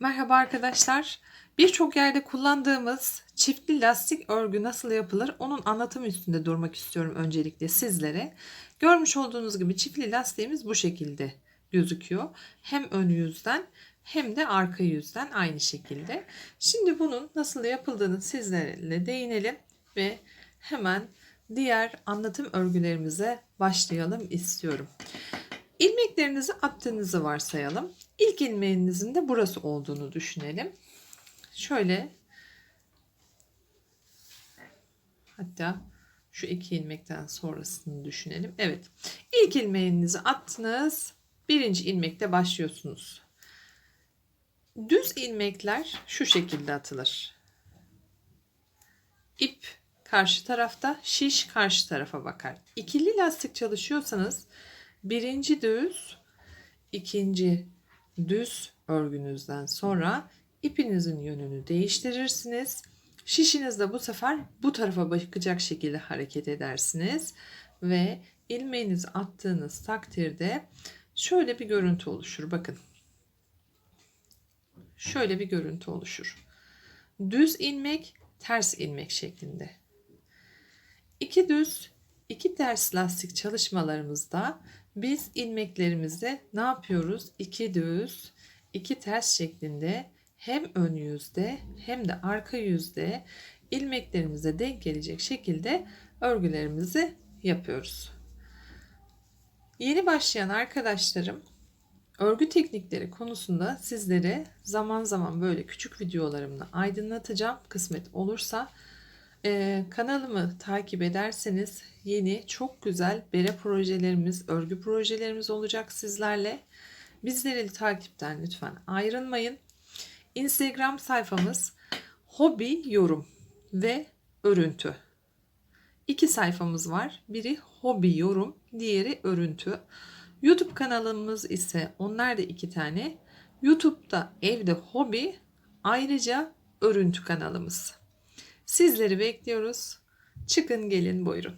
Merhaba arkadaşlar. Birçok yerde kullandığımız çiftli lastik örgü nasıl yapılır onun anlatım üstünde durmak istiyorum öncelikle sizlere. Görmüş olduğunuz gibi çiftli lastiğimiz bu şekilde gözüküyor. Hem ön yüzden hem de arka yüzden aynı şekilde. Şimdi bunun nasıl yapıldığını sizlerle değinelim ve hemen diğer anlatım örgülerimize başlayalım istiyorum. İlmeklerinizi attığınızı varsayalım. İlk ilmeğinizin de burası olduğunu düşünelim. Şöyle hatta şu iki ilmekten sonrasını düşünelim. Evet. İlk ilmeğinizi attınız. Birinci ilmekte başlıyorsunuz. Düz ilmekler şu şekilde atılır. İp karşı tarafta, şiş karşı tarafa bakar. İkili lastik çalışıyorsanız birinci düz, ikinci düz örgünüzden sonra ipinizin yönünü değiştirirsiniz. Şişiniz de bu sefer bu tarafa bakacak şekilde hareket edersiniz ve ilmeğinizi attığınız takdirde şöyle bir görüntü oluşur. Bakın. Şöyle bir görüntü oluşur. Düz ilmek, ters ilmek şeklinde. İki düz, iki ters lastik çalışmalarımızda biz ilmeklerimizi ne yapıyoruz? İki düz, iki ters şeklinde hem ön yüzde hem de arka yüzde ilmeklerimize denk gelecek şekilde örgülerimizi yapıyoruz. Yeni başlayan arkadaşlarım örgü teknikleri konusunda sizlere zaman zaman böyle küçük videolarımla aydınlatacağım. Kısmet olursa ee, kanalımı takip ederseniz yeni çok güzel bere projelerimiz, örgü projelerimiz olacak sizlerle. Bizleri takipten lütfen ayrılmayın. Instagram sayfamız hobi yorum ve örüntü. İki sayfamız var. Biri hobi yorum, diğeri örüntü. YouTube kanalımız ise onlar da iki tane. YouTube'da evde hobi ayrıca örüntü kanalımız. Sizleri bekliyoruz. Çıkın gelin buyurun.